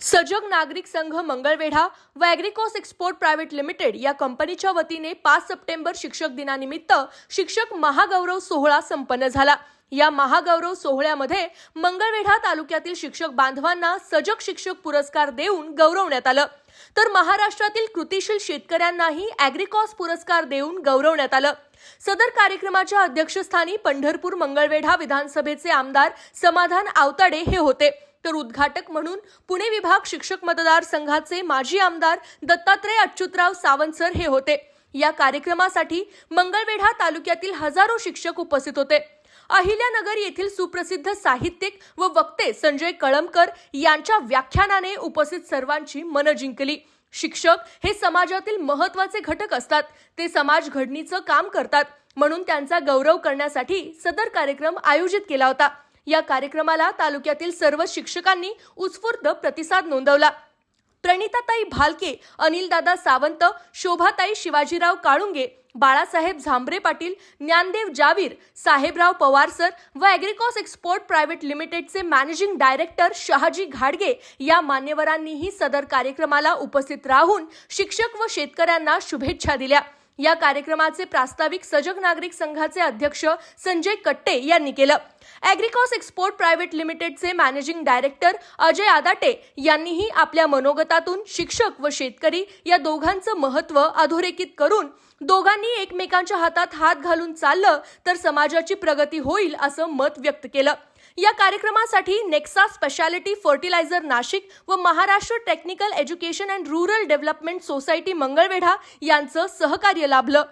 सजग नागरिक संघ मंगळवेढा व ॲग्रिकॉस एक्सपोर्ट प्रायव्हेट लिमिटेड या कंपनीच्या वतीने पाच सप्टेंबर शिक्षक दिनानिमित्त शिक्षक महागौरव सोहळा संपन्न झाला. या महागौरव सोहळ्यामध्ये मंगळवेढा तालुक्यातील शिक्षक बांधवांना सजग शिक्षक पुरस्कार देऊन गौरवण्यात आलं. तर महाराष्ट्रातील कृतीशील शेतकऱ्यांनाही ॲग्रिकॉस पुरस्कार देऊन गौरवण्यात आलं. सदर कार्यक्रमाच्या अध्यक्षस्थानी पंढरपूर मंगळवेढा विधानसभेचे आमदार समाधान आवताडे हे होते. तर उद्घाटक म्हणून पुणे विभाग शिक्षक मतदारसंघाचे माजी आमदार दत्तात्रय अच्युतराव सावंत सर हे होते. या कार्यक्रमासाठी मंगळवेढा तालुक्यातील हजारो शिक्षक उपस्थित होते. अहिल्यानगर येथील सुप्रसिद्ध साहित्यिक व वक्ते संजय कळमकर यांच्या व्याख्यानाने उपस्थित सर्वांची मनं जिंकली. शिक्षक हे समाजातील महत्त्वाचे घटक असतात. ते समाज घडणीचं काम करतात. म्हणून त्यांचा गौरव करण्यासाठी सदर कार्यक्रम आयोजित केला होता. या कार्यक्रमाला तालुक्यातील सर्व शिक्षकांनी उत्स्फूर्त प्रतिसाद नोंदवला. प्रणिताताई भालके अनिलदादा सावंत शोभाताई शिवाजीराव काळुंगे बाळासाहेब झांबरे पाटील ज्ञानदेव जावीर साहेबराव पवार सर व ॲग्रिकॉस एक्सपोर्ट प्रायव्हेट लिमिटेडचे मॅनेजिंग डायरेक्टर शहाजी घाडगे या मान्यवरांनीही सदर कार्यक्रमाला उपस्थित राहून शिक्षक व शेतकऱ्यांना शुभेच्छा दिल्या. या कार्यक्रमाचे प्रास्ताविक सजग नागरिक संघाचे अध्यक्ष संजय कट्टे यांनी केलं. ॲग्रिकॉस एक्सपोर्ट प्रायव्हेट लिमिटेडचे मॅनेजिंग डायरेक्टर अजय आदाटे यांनीही आपल्या मनोगतातून शिक्षक व शेतकरी या दोघांचं महत्त्व अधोरेखित करून दोघांनी एकमेकांच्या हातात हात घालून चाललं तर समाजाची प्रगती होईल असं मत व्यक्त केलं. या कार्यक्रमासाठी नेक्सा स्पेशालिटी फर्टिलायझर नाशिक व Maharashtra technical education and rural development society Mangalvedha यांचं सहकार्य लाभलं.